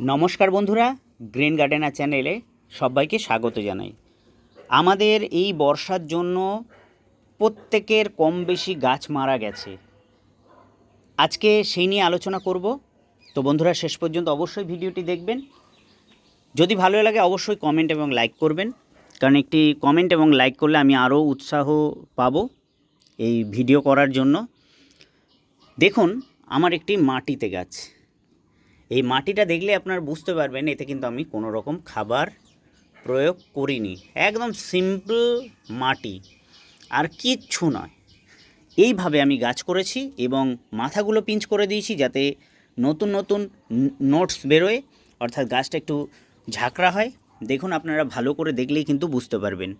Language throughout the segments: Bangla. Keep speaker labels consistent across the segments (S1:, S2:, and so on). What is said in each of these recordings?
S1: নমস্কার বন্ধুরা, গ্রিন গার্ডেনার চ্যানেলে সবাইকে স্বাগত জানাই। আমাদের এই বর্ষার জন্য প্রত্যেকের কম বেশি গাছ মারা গেছে। আজকে সেই নিয়ে আলোচনা করব। তো বন্ধুরা, শেষ পর্যন্ত অবশ্যই ভিডিওটি দেখবেন। যদি ভালো লাগে অবশ্যই কমেন্ট এবং লাইক করবেন। কারণ একটি কমেন্ট এবং লাইক করলে আমি আরও উৎসাহ পাব এই ভিডিও করার জন্য। দেখুন, আমার একটি মাটিতে গাছ। এই মাটিটা দেখলে আপনার বুঝতে পারবেন, এতে কিন্তু আমি কোনো রকম খাবার প্রয়োগ করিনি। একদম সিম্পল মাটি, আর কিচ্ছু নয়। এইভাবে আমি গাছ করেছি এবং মাথাগুলো পিঞ্চ করে দিয়েছি যাতে নতুন নতুন নোটস বেরোয়, অর্থাৎ গাছটা একটু ঝাঁকড়া হয়। দেখুন, আপনারা ভালো করে দেখলেই কিন্তু বুঝতে পারবেন।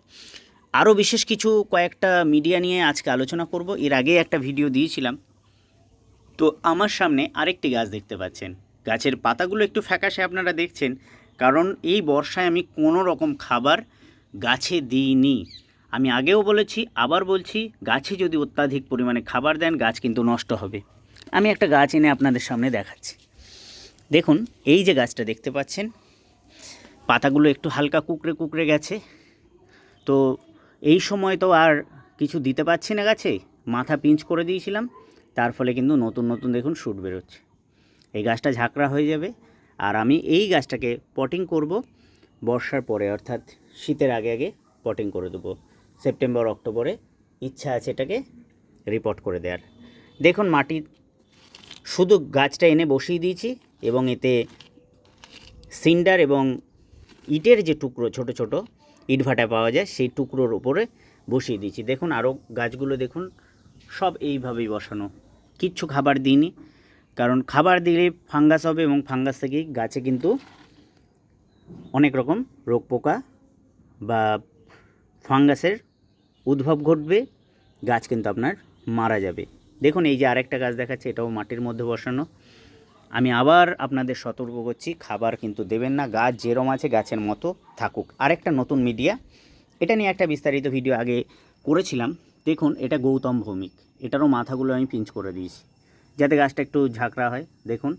S1: আরও বিশেষ কিছু কয়েকটা মিডিয়া নিয়ে আজকে আলোচনা করব। এর আগে একটা ভিডিও দিয়েছিলাম। তো আমার সামনে আরেকটি গাছ দেখতে পাচ্ছেন। গাছের পাতাগুলো একটু ফ্যাকাশে আপনারা দেখছেন, কারণ এই বর্ষায় আমি কোনো রকম খাবার গাছে দিইনি। আমি আগেও বলেছি, আবার বলছি, গাছে যদি অত্যাধিক পরিমাণে খাবার দেন, গাছ কিন্তু নষ্ট হবে। আমি একটা গাছ এনে আপনাদের সামনে দেখাচ্ছি। দেখুন, এই যে গাছটা দেখতে পাচ্ছেন, পাতাগুলো একটু হালকা কুকড়ে কুকড়ে গেছে। তো এই সময় তো আর কিছু দিতে পারছি না গাছে, মাথা পিঞ্চ করে দিয়েছিলাম, তার ফলে কিন্তু নতুন নতুন দেখুন শ্যুট বেরোচ্ছে। এই গাছটা ঝাঁকড়া হয়ে যাবে। আর আমি এই গাছটাকে পটিং করব। বর্ষার পরে, অর্থাৎ শীতের আগে আগে পটিং করে দেবো। সেপ্টেম্বর অক্টোবরে ইচ্ছা আছে এটাকে রিপোর্ট করে দেওয়ার দেখুন, মাটির শুধু গাছটা এনে বসিয়ে দিয়েছি এবং এতে সিন্ডার এবং ইটের যে টুকরো ছোট ছোট ইটভাটা পাওয়া যায়, সেই টুকরোর উপরে বসিয়ে দিয়েছি। দেখুন, আরও গাছগুলো দেখুন, সব এইভাবেই বসানো। কিচ্ছু খাবার দিইনি। কারণ খাবার দিলে ফাঙ্গাস হবে এবং ফাঙ্গাস থেকেই গাছে কিন্তু অনেক রকম রোগ পোকা বা ফাঙ্গাসের উদ্ভব ঘটবে, গাছ কিন্তু আপনার মারা যাবে। দেখুন, এই যে আরেকটা গাছ দেখাচ্ছে, এটাও মাটির মধ্যে বসানো। আমি আবার আপনাদের সতর্ক করছি, খাবার কিন্তু দেবেন না, গাছ যেরম আছে গাছের মতো থাকুক। আরেকটা নতুন মিডিয়া, এটা নিয়ে একটা বিস্তারিত ভিডিও আগে করেছিলাম। দেখুন, এটা গৌতম ভৌমিক। এটারও মাথাগুলো আমি পিঞ্চ করে দিয়েছি। যাতে গাছটা একটু ঝাঁকড়া হয়, দেখুন।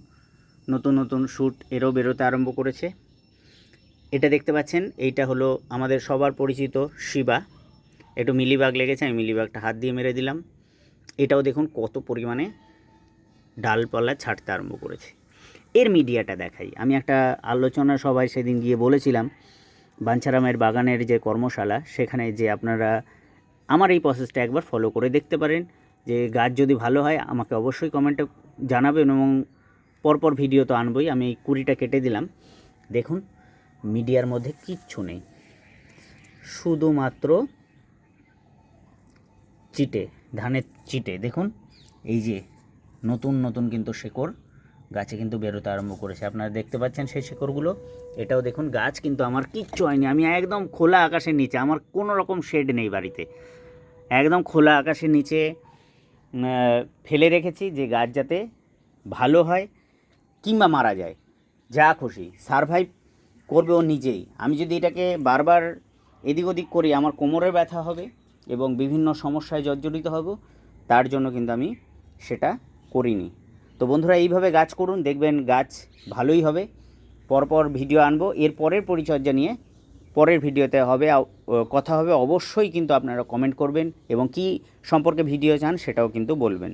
S1: নতুন নতুন শ্যুট এরও বেরোতে আরম্ভ করেছে। এটা দেখতে পাচ্ছেন, এইটা হলো আমাদের সবার পরিচিত শিবা। একটু মিলিবাগ লেগেছে, আমি মিলিবাগটা হাত দিয়ে মেরে দিলাম। এটাও দেখুন কত পরিমাণে ডালপালা ছাড়তে আরম্ভ করেছে। এর মিডিয়াটা দেখাই। আমি একটা আলোচনা সবাই সেদিন গিয়ে বলেছিলাম, বাঞ্ছারামের বাগানের যে কর্মশালা, সেখানে যে আপনারা আমার এই প্রসেসটা একবার ফলো করে দেখতে পারেন। যে গাছ যদি ভালো হয়, আমাকে অবশ্যই কমেন্টে জানাবেন এবং পরপর ভিডিও তো আনবই। আমি এই কুড়িটা কেটে দিলাম। দেখুন, মিডিয়ার মধ্যে কিচ্ছু নেই। শুধুমাত্র চিটে, ধানের চিটে। দেখুন, এই যে নতুন নতুন কিন্তু শেকড় গাছে কিন্তু বেরোতে আরম্ভ করেছে। আপনারা দেখতে পাচ্ছেন সেই শেকড়গুলো। এটাও দেখুন, গাছ কিন্তু আমার কিচ্ছু হয়নি। আমি একদম খোলা আকাশের নিচে, আমার কোনো রকম শেড নেই বাড়িতে। একদম খোলা আকাশের নিচে ফেলে রেখেছি যে গাছ যাতে ভালো হয় কিংবা মারা যায়। যা খুশি সারভাইভ করবে ও নিজেই। আমি যদি এটাকে বারবার এদিক ওদিক করি, আমার কোমরে ব্যথা হবে এবং বিভিন্ন সমস্যায় জর্জরিত হব, তার জন্য কিন্তু আমি সেটা করিনি। তো বন্ধুরা, এইভাবে গাছ করুন, দেখবেন গাছ ভালোই হবে। পরপর ভিডিও আনব, এর পরের পরিচর্যা নিয়ে পরের ভিডিওতে হবে কথা হবে, অবশ্যই কিন্তু আপনারা কমেন্ট করবেন এবং কি সম্পর্কে ভিডিও চান সেটাও কিন্তু বলবেন।